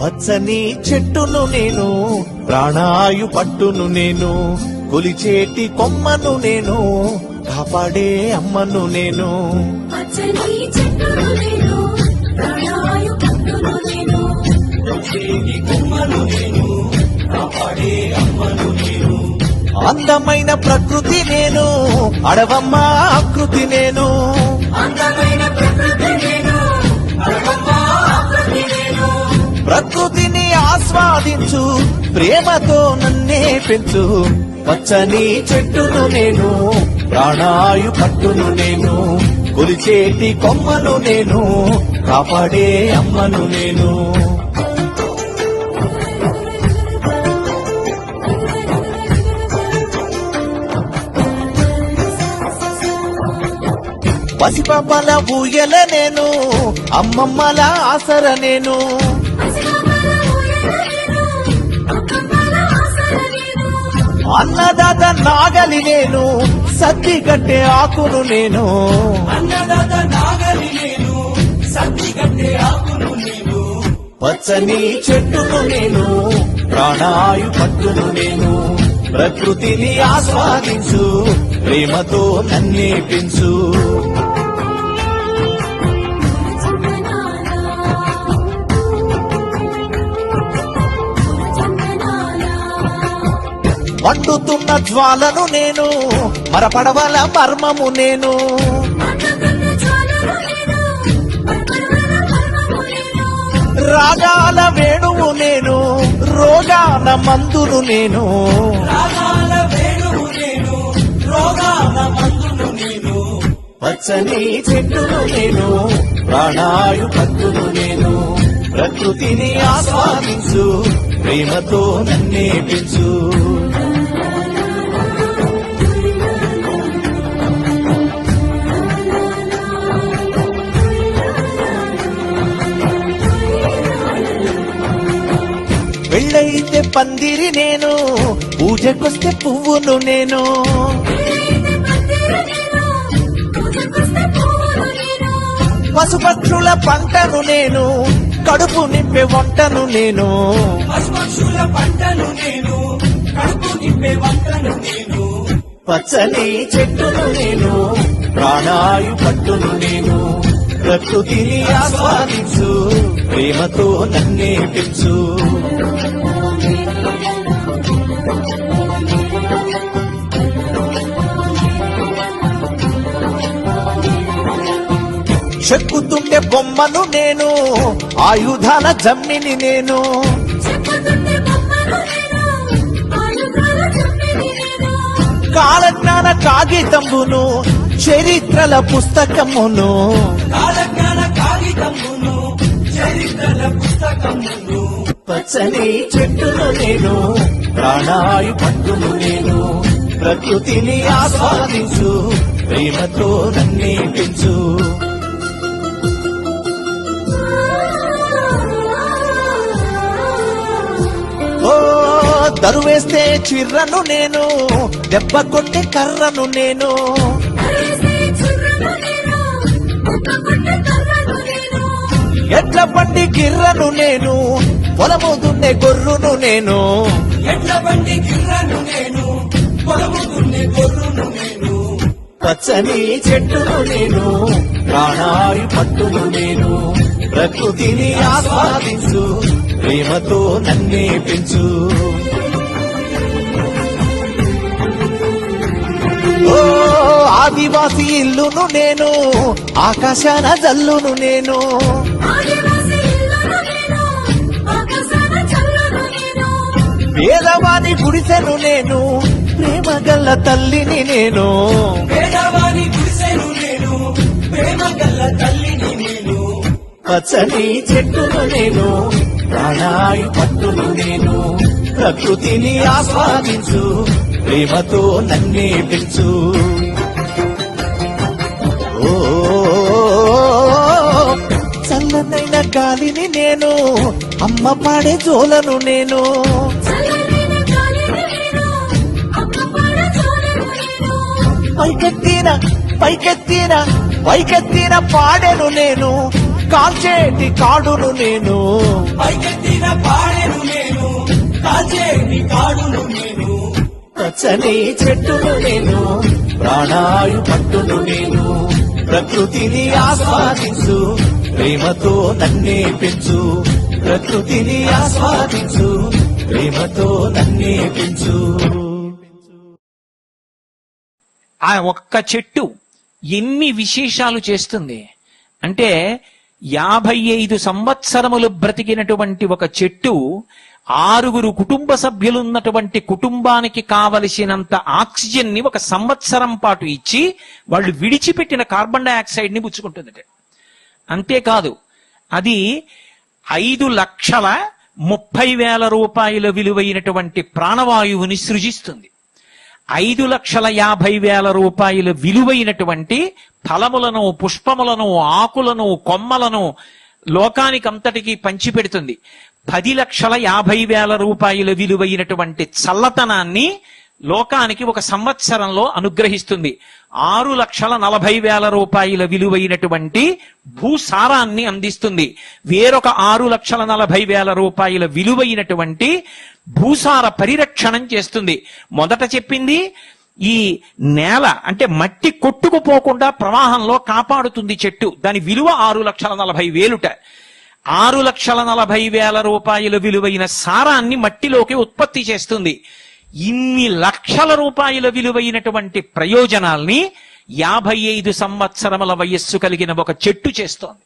పచ్చని చెట్టును నేను ప్రాణాయు పట్టును నేను కొలిచేటి కొమ్మను నేను కాపాడే అమ్మను నేను. పచ్చని చెట్టును నేను ప్రాణాయు పట్టును నేను అందమైన ప్రకృతి నేను అడవమ్మ ఆకృతి నేను. అందమైన ప్రకృతి ప్రకృతిని ఆస్వాదించు ప్రేమతో నన్నే పెంచు. పచ్చని చెట్టును నేను ప్రాణాయు పట్టును నేను కొలిచేటి కొమ్మను నేను కాపాడే అమ్మను నేను. పసిపాపల ఊయల నేను అమ్మమ్మల ఆసర నేను. అన్నదాత నాగలి నేను సత్తి కట్టే ఆకును నేను. అన్నదాత నాగలి నేను సత్తి కట్టే ఆకును నేను. పచ్చని చెట్టును నేను ప్రాణాయు పట్టును నేను. ప్రకృతిని ఆస్వాదించు ప్రేమతో నన్నే మండుతున్న జ్వాలను నేను మరపడవల మర్మము నేను. రాగాల వేణువు నేను రోగాల మందును నేను. రాగాల వేణువు నేను రోగాల మందును నేను పచ్చని చెట్టును నేను ప్రాణాయు పత్తును నేను. ప్రకృతిని ఆస్వాదించు ప్రేమతో నన్నే పెంచు. పందిరి నేను పూజకొస్తే పువ్వును నేను. పశుపక్షుల పంటను నేను కడుపు నింపే వంటను నేను. పశుపక్షుల పంటను నేను కడుపు నింపే వంటను నేను పచ్చని చెట్టును నేను ప్రాణాయు పట్టును నేను. ప్రకృతిని ఆస్వాదించు ప్రేమతో నన్నే పెంచు. చెక్కుతుండే బొమ్మను నేను ఆయుధాల జమ్మిని నేను. కాలజ్ఞాన కాగితంబును చరిత్రల పుస్తకమును. కాలజ్ఞాన కాగితమును చరిత్రల పుస్తకమును. పచ్చని చెట్టును నేను ప్రాణాయు పట్టును నేను ప్రకృతిని ఆస్వాదించు ప్రేమతో నన్నే పెంచు. దరువేస్తే చిర్రను నేను దెబ్బ కొట్టే కర్రను నేను. ఎట్ల బండి గిర్రను నేను పొలము దున్నే గొర్రును నేను. ఎడ్ల బండి గిర్రను నేను. పొలము దున్నే గొర్రును నేను. పచ్చని చెట్టును నేను ప్రాణాయు పట్టును నేను. ప్రకృతిని ఆస్వాదించు ప్రేమతో నన్నే పెంచు. ఆదివాసి ఇల్లును నేను ఆకాశాన జల్లును నేను. పేదవాని గుడిసెను నేను ప్రేమ గల్ల తల్లిని నేను. పేదవాని గుడిసెను నేను ప్రేమ గల్ల తల్లిని నేను. పచ్చని చెట్టును నేను ప్రాణాయు పట్టును నేను. ప్రకృతిని ఆస్వాదించు ప్రేమతో నన్నే పెంచు. ఓ చల్లనైన గాలిని నేను అమ్మ పాడే జోలను నేను. పైకెత్తిన పైకెత్తిన పాడెను నేను కాల్చేటి కాడును నేను. పైకెత్తిన పాడెను నేను కాచేటి కాడును నేను. పచ్చని చెట్టును నేను ప్రాణాయు పట్టును నేను. ప్రకృతిని ఆస్వాదించు ప్రేమతో నన్నే పెంచు. ప్రకృతిని ఆస్వాదించు ప్రేమతో నన్నే పెంచు. ఆ ఒక్క చెట్టు ఎన్ని విశేషాలు చేస్తుంది? అంటే యాభై ఐదు సంవత్సరములు బ్రతికినటువంటి ఒక చెట్టు ఆరుగురు కుటుంబ సభ్యులున్నటువంటి కుటుంబానికి కావలసినంత ఆక్సిజన్ని ఒక సంవత్సరం పాటు ఇచ్చి వాళ్ళు విడిచిపెట్టిన కార్బన్ డైఆక్సైడ్ని పుచ్చుకుంటుందట. అంతేకాదు అది ఐదు లక్షల ముప్పై వేల రూపాయల విలువైనటువంటి ప్రాణవాయువుని సృజిస్తుంది. ఐదు లక్షల యాభై వేల రూపాయల విలువైనటువంటి ఫలములను పుష్పములను ఆకులను కొమ్మలను లోకానికంతటికి పంచిపెడుతుంది. పది లక్షల యాభై వేల రూపాయల విలువైనటువంటి చల్లతనాన్ని లోకానికి ఒక సంవత్సరంలో అనుగ్రహిస్తుంది. ఆరు లక్షల నలభై వేల రూపాయల విలువైనటువంటి భూసారాన్ని అందిస్తుంది. వేరొక ఆరు లక్షల నలభై వేల రూపాయల విలువైనటువంటి భూసార పరిరక్షణం చేస్తుంది. మొదట చెప్పింది ఈ నేల అంటే మట్టి కొట్టుకుపోకుండా ప్రవాహంలో కాపాడుతుంది చెట్టు. దాని విలువ ఆరు లక్షల నలభై వేలుట. ఆరు లక్షల నలభై వేల రూపాయల విలువైన సారాన్ని మట్టిలోకి ఉత్పత్తి చేస్తుంది. ఇన్ని లక్షల రూపాయల విలువైనటువంటి ప్రయోజనాల్ని యాభై ఐదు సంవత్సరముల వయస్సు కలిగిన ఒక చెట్టు చేస్తోంది.